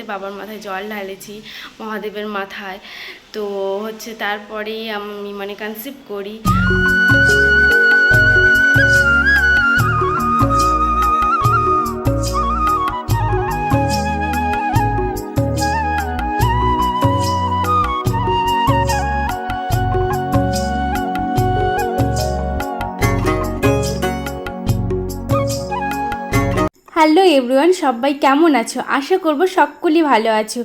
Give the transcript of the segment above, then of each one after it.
একসাথে বাবার মাথায় জল ঢালেছি মহাদেবের মাথায়। তো হচ্ছে তারপরেই আমি মানে কনসিভ করি। হ্যালো এভরিওয়ান, সবাই কেমন আছো? আশা করব সকলেই ভালো আছো।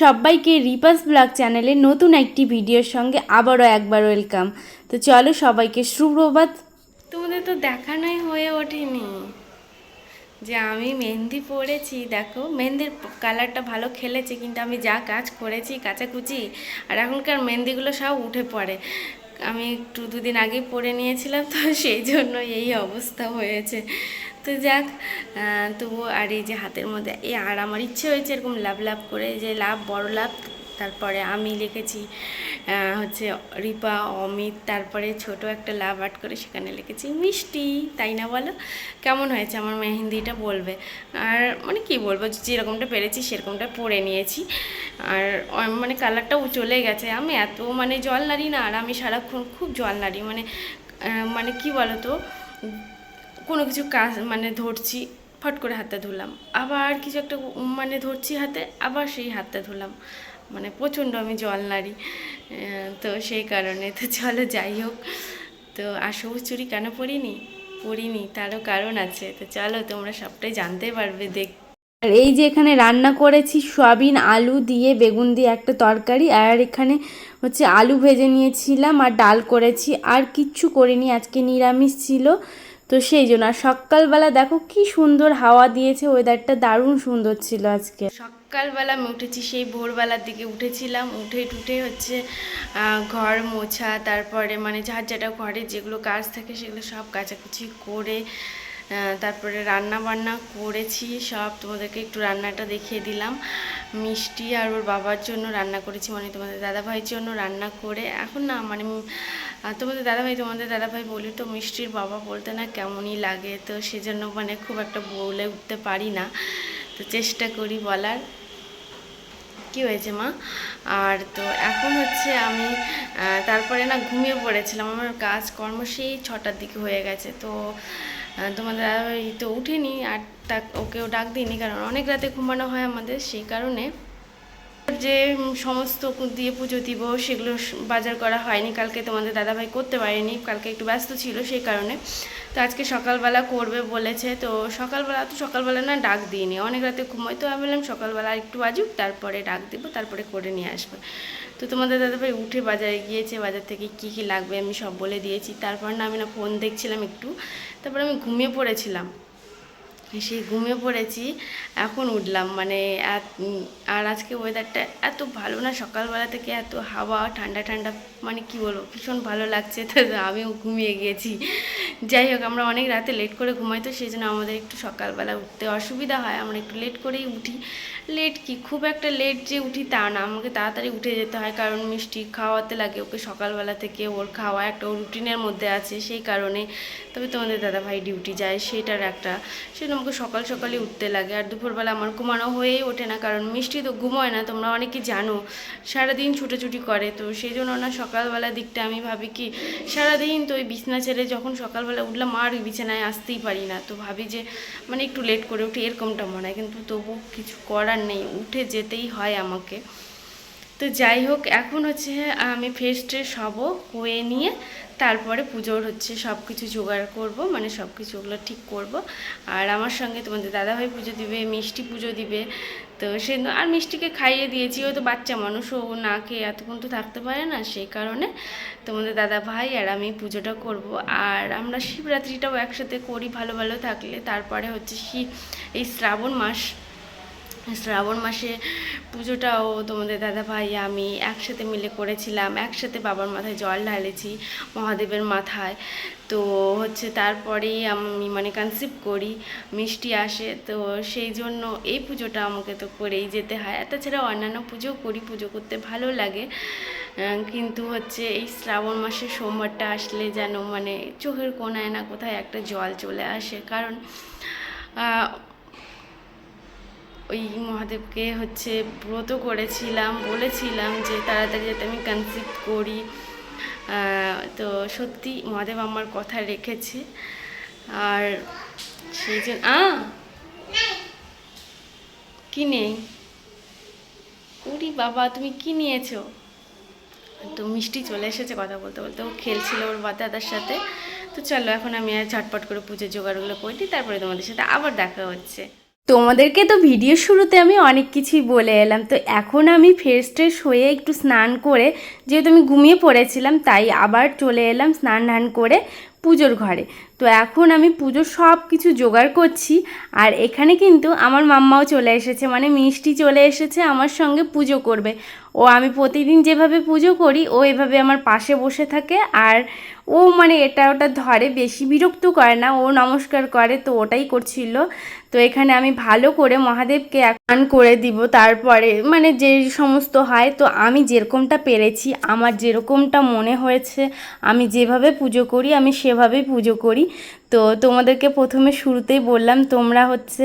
সবাইকে রিপাস ব্লগ চ্যানেলে নতুন একটি ভিডিওর সঙ্গে আবারও একবার ওয়েলকাম। তো চলো সবাইকে সুপ্রভাত। তোমাদের তো দেখানোই হয়ে ওঠেনি। যে আমি মেহেন্দি পরেছি, দেখো, মেহেন্দির কালারটা ভালো খেলেছে, কিন্তু আমি যা কাজ করেছি কাচাকুচি, আর এখনকার মেহেন্দিগুলো সব উঠে পড়ে। আমি একটু দুদিন আগেই পরে নিয়েছিলাম, তো সেই জন্য এই অবস্থা হয়েছে। তো যাক তবু আর এই যে হাতের মধ্যে এই আর আমার ইচ্ছে হয়েছে এরকম লাভ লাভ করে, যে লাভ বড় লাভ। তারপরে আমি লিখেছি হচ্ছে রিপা, অমিত, তারপরে ছোট একটা লাভ আর্ট করে সেখানে লিখেছি, মিষ্টি, তাই না বলো? কেমন হয়েছে আমার মেহেন্দিটা বলবে? আর মানে কি বলব, যেরকমটা পেরেছি সেরকমটা পরে নিয়েছি। আর মানে কালারটাও চলে গেছে। আমি এত মানে জল নাড়ি না, আর আমি সারাক্ষণ খুব জল নাড়ি। মানে মানে কি বলো তো কোনো কিছু কাজ মানে ধরছি, ফট করে হাতটা ধুলাম। আবার কিছু একটা মানে ধরছি হাতে, আবার সেই হাতটা ধুলাম। মানে প্রচণ্ড আমি জল নাড়ি। তো সেই কারণে তো চলো যাই হোক। তো আর সবুজ চুরি কেন পরিনি? পরিনি, তারও কারণ আছে। তো চলো, তোমরা সবটাই জানতে পারবে, দেখ আর এই যে এখানে রান্না করেছি, সয়াবিন, আলু দিয়ে, বেগুন দিয়ে একটা তরকারি, আর এখানে হচ্ছে আলু ভেজে নিয়েছিলাম, আর ডাল করেছি। আর কিচ্ছু করিনি, আজকে নিরামিষ ছিল। তো সেই জন্য, আর সকালবেলা দেখো কি সুন্দর হাওয়া দিয়েছে ওয়েদারটা দারুণ সুন্দর ছিল আজকে। সকালবেলা আমি উঠেছি, সেই ভোরবেলার দিকে উঠেছিলাম, উঠে টুঠে হচ্ছে ঘর মোছা, তারপরে মানে যার যেটা ঘরে যেগুলো কাজ থাকে সেগুলো সব কাচাকুচি করে তারপরে রান্না বান্না করেছি, সব তোমাদেরকে একটু রান্নাটা দেখিয়ে দিলাম। মিষ্টি আর ওর বাবার জন্য রান্না করেছি মানে তোমাদের দাদাভাইয়ের জন্য রান্না করে, এখন না মানে আহ, তোমাদের দাদাভাই তোমাদের দাদাভাই বলি তো মিষ্টির বাবা বলতে না কেমনই লাগে তো সেজন্য মানে খুব একটা বলে উঠতে পারি না। তো চেষ্টা করি বলার। কি হয়েছে মা? আর তো এখন হচ্ছে আমি তারপরে না ঘুমিয়ে পড়েছিলাম। আমার কাজ কর্ম সেই ছটার দিকে হয়ে গেছে। তো তোমাদের দাদাভাই তো উঠেনি আর ওকেও ডাক দিইনি কারণ অনেক রাতে ঘুমানো হয় আমাদের সেই কারণে যে সমস্ত দিয়ে পুজো দিব, সেগুলো বাজার করা হয়নি। কালকে তোমাদের দাদাভাই করতে পারেনি, কালকে একটু ব্যস্ত ছিল সেই কারণে। তো আজকে সকালবেলা করবে বলেছে, তো সকালবেলা তো সকালবেলা না ডাক দিইনি। অনেক রাতে ঘুমোয় তো, আমি বললাম সকালবেলা একটু বাজুক, তারপরে ডাক দিব, তারপরে করে নিয়ে আসবে। তো তোমাদের দাদাভাই উঠে বাজারে গিয়েছে, বাজার থেকে কি কি লাগবে আমি সব বলে দিয়েছি। তারপর না আমি না ফোন দেখছিলাম একটু, তারপর আমি ঘুমিয়ে পড়েছিলাম। সেই ঘুমিয়ে পড়েছি, এখন উঠলাম। মানে আর আজকে ওয়েদারটা এত ভালো না, সকালবেলা থেকে এত হাওয়া, ঠান্ডা ঠান্ডা মানে কি বলব, ভীষণ ভালো লাগছে। তো আমিও ঘুমিয়ে গিয়েছি যাই হোক, আমরা অনেক রাতে লেট করে ঘুমাই, তো সেই জন্য আমাদের একটু সকালবেলা উঠতে অসুবিধা হয়। আমরা একটু লেট করেই উঠি। লেট কি? খুব একটা লেট যে উঠি তা না। আমাকে তাড়াতাড়ি উঠে যেতে হয়, কারণ মিষ্টি খাওয়াতে লাগে ওকে সকালবেলা থেকে। ওর খাওয়া একটা রুটিনের মধ্যে আছে, সেই কারণে। তবে তোমাদের দাদাভাই ডিউটি যায়, সেটার একটা। সেজন্য আমাকে সকাল সকালই উঠতে লাগে আর দুপুরবেলা আমার ঘুমানো হয়েই ওঠে না, কারণ মিষ্টি তো ঘুমোয় না, তোমরা অনেকে জানো, সারাদিন ছুটোছুটি করে, তো সেই জন্য না সকালবেলার দিকটা আমি ভাবি কি, সারাদিন তো ওই বিছনা ছেড়ে যখন সকালবেলা উঠলাম আর বিছানায় আসতেই পারি না, তো ভাবি যে মানে একটু লেট করে উঠি এরকমটা মনে হয়, কিন্তু তবু কিছু করার নেই, উঠে যেতেই হয় আমাকে। তো যাই হোক, এখন হচ্ছে আমি ফ্রেশ ট্রেশ হব, হয়ে নিয়ে তারপরে পুজোর হচ্ছে সব কিছু জোগাড় করব মানে সব কিছু ওগুলো ঠিক করব। আর আমার সঙ্গে তোমাদের দাদাভাই পুজো দিবে, মিষ্টি পুজো দিবে, তো সে আর মিষ্টিকে খাইয়ে দিয়েছি, ও তো বাচ্চা মানুষ, ও না খেয়ে এতক্ষণ তো থাকতে পারে না, সেই কারণে তোমাদের দাদা ভাই আর আমি পুজোটা করব। আর আমরা শিবরাত্রিটাও একসাথে করি ভালো ভালো থাকলে, তারপরে হচ্ছে এই শ্রাবণ মাস শ্রাবণ মাসে পুজোটাও তোমাদের দাদা ভাই, আমি একসাথে মিলে করেছিলাম। একসাথে বাবার মাথায় জল ঢালেছি, মহাদেবের মাথায়। তো হচ্ছে তারপরেই আমি মানে কনসিভ করি, মিষ্টি আসে। তো সেই জন্য এই পুজোটা আমাকে তো করেই যেতে হয়। আর তাছাড়া অন্যান্য পুজো করি, পুজো করতে ভালো লাগে। কিন্তু হচ্ছে এই শ্রাবণ মাসের সোমবারটা আসলে যেন মানে চোখের কোনায় না কোথায় একটা জল চলে আসে। কারণ ওই মহাদেবকে হচ্ছে ব্রত করেছিলাম, বলেছিলাম যে তাড়াতাড়ি যাতে আমি কনসিভ করি। তো সত্যি মহাদেব আমার কথা রেখেছে। আর সেই জন্য আ কি নেই? উরি বাবা, তুমি কি নিয়েছো? তো মিষ্টি চলে এসেছে কথা বলতে বলতে। ও খেলছিল ওর দাদার সাথে। তো চলো, এখন আমি আর ঝটপট করে পুজোর জোগাড়গুলো করে দিই তারপরে তোমাদের সাথে আবার দেখা হচ্ছে। তোমাদেরকে তো ভিডিও শুরুতে আমি অনেক কিছুই বলে এলাম। তো এখন আমি ফ্রেশ ট্রেশ হয়ে একটু স্নান করে, যেহেতু আমি ঘুমিয়ে পড়েছিলাম, তাই আবার চলে এলাম স্নান ধান করে পুজোর ঘরে। তো এখন আমি পুজোর সব কিছু জোগাড় করছি, আর এখানে কিন্তু আমার মাম্মাও চলে এসেছে মানে মিষ্টি চলে এসেছে আমার সঙ্গে পুজো করবে। ও আমি প্রতিদিন যেভাবে পুজো করি, ও এভাবে আমার পাশে বসে থাকে, আর ও মানে এটা ওটা ধরে, বেশি বিরক্ত করে না, ও নমস্কার করে, তো ওটাই করছিল। তো এখানে আমি ভালো করে মহাদেবকে আন করে দিব তারপরে মানে যে সমস্ত হয়, তো আমি যেরকমটা পেরেছি, আমার যেরকমটা মনে হয়েছে, আমি যেভাবে পুজো করি, আমি সেভাবেই পুজো করি। তো তোমাদেরকে প্রথমে শুরুতেই বললাম, তোমরা হচ্ছে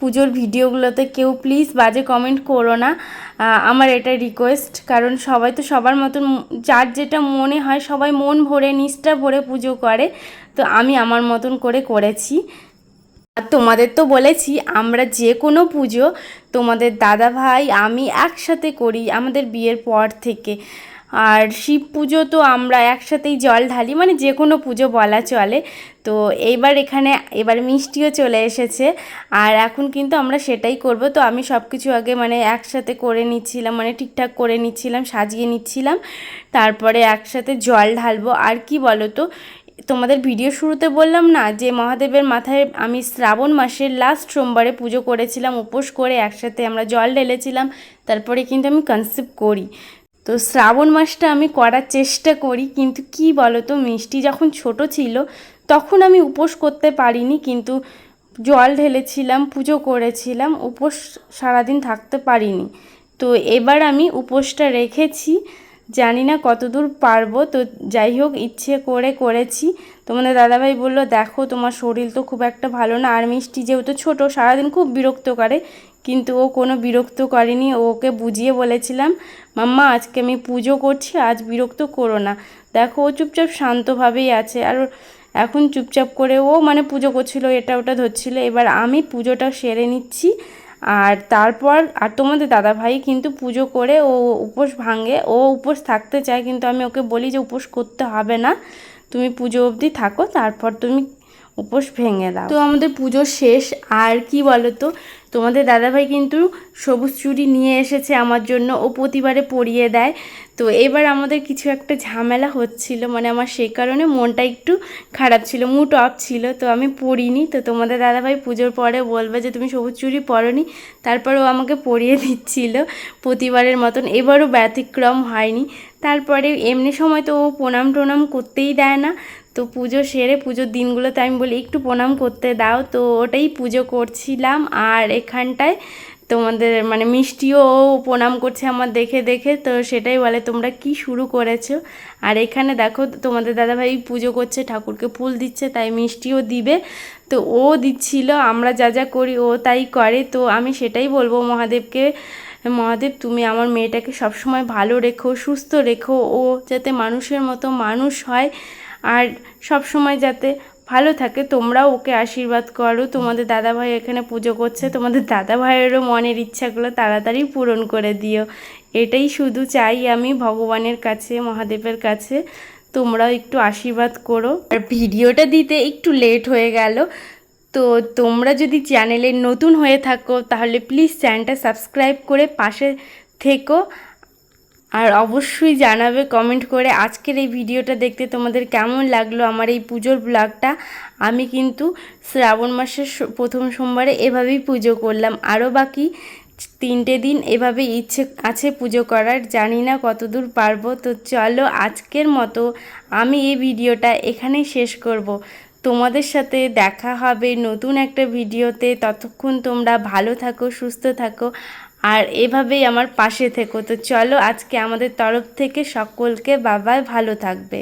পুজোর ভিডিওগুলোতে কেউ প্লিজ বাজে কমেন্ট করো না। আমার এটা রিকোয়েস্ট কারণ সবাই তো সবার মতন, যার যেটা মনে হয় সবাই মন ভরে, নিষ্ঠা ভরে পুজো করে। তো আমি আমার মতন করে করেছি। আর তোমাদের তো বলেছি, আমরা যে কোনো পুজো তোমাদের দাদা ভাই আমি একসাথে করি আমাদের বিয়ের পর থেকে। আর শিব পুজো তো আমরা একসাথেই জল ঢালি মানে যে কোনো পুজো বলা চলে। তো এইবার এখানে, এবার মিষ্টিও চলে এসেছে। আর এখন কিন্তু আমরা সেটাই করব। তো আমি সব কিছু আগে মানে একসাথে করে নিচ্ছিলাম মানে ঠিকঠাক করে নিচ্ছিলাম, সাজিয়ে নিচ্ছিলাম। তারপরে একসাথে জল ঢালবো। আর কি বলো তো তোমাদের ভিডিও শুরুতে বললাম না যে মহাদেবের মাথায় আমি শ্রাবণ মাসের লাস্ট সোমবারে পুজো করেছিলাম, উপোস করে একসাথে আমরা জল ঢেলেছিলাম, তারপরে কিন্তু আমি কনসিভ করি। তো শ্রাবণ মাসটা আমি করার চেষ্টা করি, কিন্তু কি বলো তো মিষ্টি যখন ছোট ছিল, তখন আমি উপোস করতে পারিনি, কিন্তু জল ঢেলেছিলাম, পুজো করেছিলাম, উপোস সারাদিন থাকতে পারিনি। তো এবার আমি উপোসটা রেখেছি। জানি না কতদূর পারব। তো যাই হোক, ইচ্ছে করে করেছি। তোমাদের দাদাভাই বলল, দেখো, তোমার শরীর তো খুব একটা ভালো না। আর মিষ্টি যেহেতু ছোটো, সারাদিন খুব বিরক্ত করে। কিন্তু ও কোনো বিরক্ত করেনি। ওকে বুঝিয়ে বলেছিলাম, মাম্মা, আজকে আমি পুজো করছি, আজ বিরক্ত করো না। দেখো, ও চুপচাপ শান্তভাবেই আছে। আর এখন চুপচাপ করে ও মানে পুজো করছিল, এটা ওটা ধরছিল। এবার আমি পুজোটা সেরে নিচ্ছি। আর তারপর, আর তোমাদের দাদা ভাই কিন্তু পুজো করে ও উপোস ভাঙে। ও উপোস থাকতে চায়, কিন্তু আমি ওকে বলি যে উপোস করতে হবে না। তুমি পুজো অবধি থাকো, তারপর তুমি উপোস ভেঙে দাও। তো আমাদের পুজো শেষ, আর কি বলো তো তোমাদের দাদাভাই কিন্তু সবুজ চুড়ি নিয়ে এসেছে আমার জন্য ও প্রতিবারে পরিয়ে দেয়। তো এবার আমাদের কিছু একটা ঝামেলা হচ্ছিল মানে আমার সেই কারণে মনটা একটু খারাপ ছিল মুড অফ ছিল, তো আমি পরিনি। তো তোমাদের দাদাভাই পুজোর পরে বলবে যে, তুমি সবুজ চুড়ি পরনি। তারপর ও আমাকে পরিয়ে দিচ্ছিল প্রতিবারের মতন। এবারও ব্যতিক্রম হয়নি। তারপরে এমনি সময় তো ও প্রণাম টোনাম করতেই দেয় না। তো পুজো সেরে পুজোর দিনগুলোতে আমি বলি, একটু প্রণাম করতে দাও। তো ওটাই পুজো করছিলাম, আর এখানটায় তোমাদের মানে মিষ্টিও প্রণাম করছে আমার দেখে দেখে, তো সেটাই বলে, তোমরা কি শুরু করেছ? আর এখানে দেখো, তোমাদের দাদাভাই পুজো করছে, ঠাকুরকে ফুল দিচ্ছে, তাই মিষ্টিও দিবে। তো ও দিচ্ছিল, আমরা যা যা করি ও তাই করে। তো আমি সেটাই বলব মহাদেবকে, মহাদেব তুমি আমার মেয়েটাকে সবসময় ভালো রেখো, সুস্থ রেখো। ও যাতে মানুষের মতো মানুষ হয়। আর সব সময় যাতে ভালো থাকে, তোমরাও ওকে আশীর্বাদ করো। তোমাদের দাদাভাই এখানে পুজো করছে, তোমাদের দাদাভাইয়েরও মনের ইচ্ছাগুলো তাড়াতাড়ি পূরণ করে দিও। এটাই শুধু চাই আমি ভগবানের কাছে, মহাদেবের কাছে। তোমরাও একটু আশীর্বাদ করো। আর ভিডিওটা দিতে একটু লেট হয়ে গেল। তো তোমরা যদি চ্যানেলে নতুন হয়ে থাকো, তাহলে প্লিজ চ্যানেলটা সাবস্ক্রাইব করে পাশে থেকো। আর অবশ্যই জানাবে কমেন্ট করে আজকের এই ভিডিওটা দেখতে তোমাদের কেমন লাগল আমার এই পুজোর ব্লগটা আমি কিন্তু শ্রাবণ মাসের প্রথম সোমবারে এভাবেই পুজো করলাম। আরও বাকি তিনটে দিন এভাবে ইচ্ছে আছে পুজো করার। জানি না কতদূর পারব। তো চলো আজকের মতো আমি এই ভিডিওটা এখানেই শেষ করব। তোমাদের সাথে দেখা হবে নতুন একটা ভিডিওতে। ততক্ষণ তোমরা ভালো থাকো, সুস্থ থাকো। আর এভাবেই আমার পাশে থেকো। তো চলো আজকে আমাদের তরফ থেকে সকলকে বাবাই ভালো থাকবে।